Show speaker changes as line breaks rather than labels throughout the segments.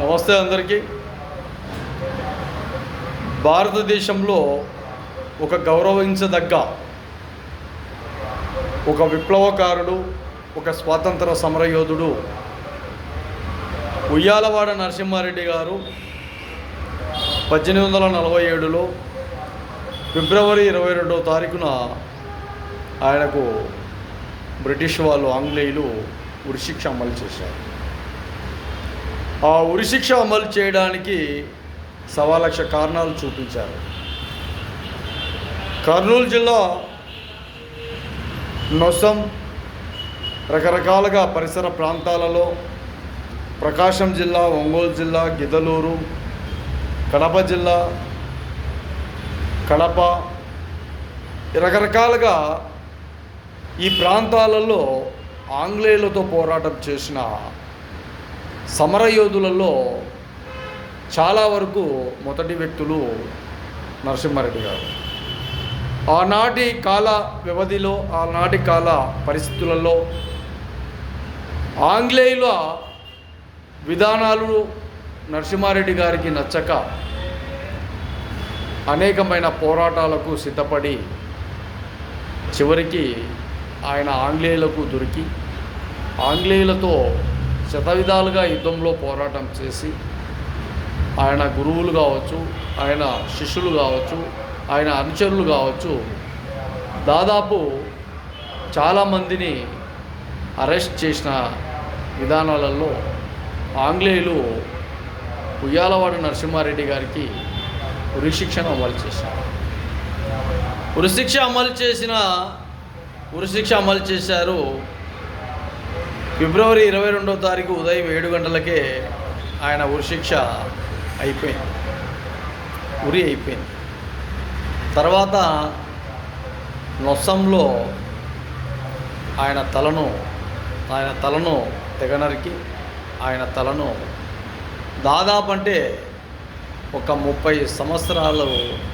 నమస్తే అందరికీ. భారతదేశంలో ఒక గౌరవించదగ్గ ఒక విప్లవకారుడు ఒక స్వాతంత్ర సమరయోధుడు ఉయ్యాలవాడ నరసింహారెడ్డి గారు పద్దెనిమిది వందల నలభై ఏడులో ఫిబ్రవరి ఇరవై రెండవ తారీఖున ఆయనకు బ్రిటిష్ వాళ్ళు ఆంగ్లేయులు ఉరిశిక్ష అమలు చేశారు. ఆ ఉరిశిక్ష అమలు చేయడానికి సవా లక్ష కారణాలు చూపించారు. కర్నూలు జిల్లా నొసం రకరకాలుగా పరిసర ప్రాంతాలలో ప్రకాశం జిల్లా ఒంగోలు జిల్లా గిదలూరు కడప జిల్లా కడప రకరకాలుగా ఈ ప్రాంతాలలో ఆంగ్లేయులతో పోరాటం చేసిన సమరయోధులలో చాలా వరకు మొదటి వ్యక్తులు నరసింహారెడ్డి గారు. ఆనాటి కాల వ్యవధిలో ఆనాటి కాల పరిస్థితులలో ఆంగ్లేయుల విధానాలు నరసింహారెడ్డి గారికి నచ్చక అనేకమైన పోరాటాలకు సిద్ధపడి చివరికి ఆయన ఆంగ్లేయులకు దొరికి ఆంగ్లేయులతో శతవిధాలుగా యుద్ధంలో పోరాటం చేసి ఆయన గురువులు కావచ్చు ఆయన శిష్యులు కావచ్చు ఆయన అనుచరులు కావచ్చు దాదాపు చాలామందిని అరెస్ట్ చేసిన విధానాలలో ఆంగ్లేయులు ఉయ్యాలవాడ నరసింహారెడ్డి గారికి ఉరిశిక్షను అమలు చేశారు. ఉరిశిక్ష అమలు చేసిన ఉరిశిక్ష అమలు చేశారు ఫిబ్రవరి ఇరవై రెండవ తారీఖు ఉదయం ఏడు గంటలకే ఆయన ఉరిశిక్ష అయిపోయింది. ఉరి అయిపోయింది. తర్వాత నొస్సంలో ఆయన తలను ఆయన తలను తెగనరికి ఆయన తలను దాదాపు అంటే ఒక ముప్పై సంవత్సరాలు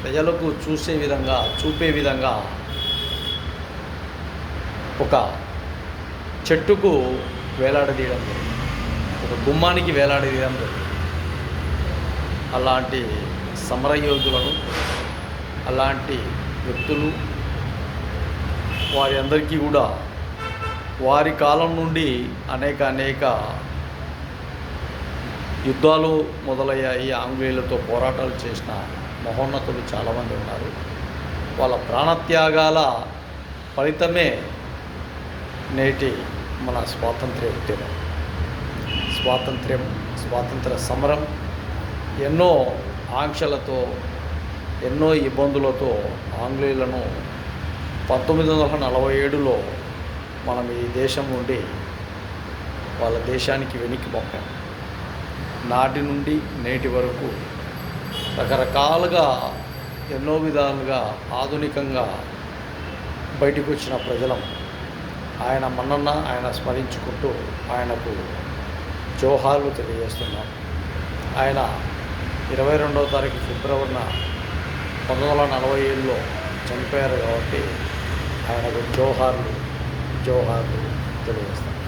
ప్రజలకు చూసే విధంగా చూపే విధంగా ఒక చెట్టుకు వేలాడదీయడం జరిగింది. ఒక గుమ్మానికి వేలాడదీయడం జరిగింది. అలాంటి సమరయోధులను అలాంటి వ్యక్తులు వారి అందరికీ కూడా వారి కాలం నుండి అనేక అనేక యుద్ధాలు మొదలయ్యాయి. ఆంగ్లేయులతో పోరాటాలు చేసిన మహోన్నతులు చాలామంది ఉన్నారు. వాళ్ళ ప్రాణత్యాగాల ఫలితమే నేటి మన స్వాతంత్ర్య ఉద్యమం స్వాతంత్ర్యం స్వాతంత్ర సమరం ఎన్నో ఆంక్షలతో ఎన్నో ఇబ్బందులతో ఆంగ్లేయులను పంతొమ్మిది వందల నలభై ఏడులో మనం ఈ దేశం నుండి వాళ్ళ దేశానికి వెనక్కి పంపాం. నాటి నుండి నేటి వరకు రకరకాలుగా ఎన్నో విధాలుగా ఆధునికంగా బయటకు వచ్చిన ప్రజలం ఆయన మన్నన్న ఆయన స్మరించుకుంటూ ఆయనకు జోహార్లు తెలియజేస్తున్నాం. ఆయన ఇరవై రెండవ తారీఖు ఫిబ్రవరిన పంతొమ్మిది వందల నలభై ఏడులో చనిపోయారు కాబట్టి ఆయనకు జోహార్లు జోహార్లు తెలియజేస్తాం.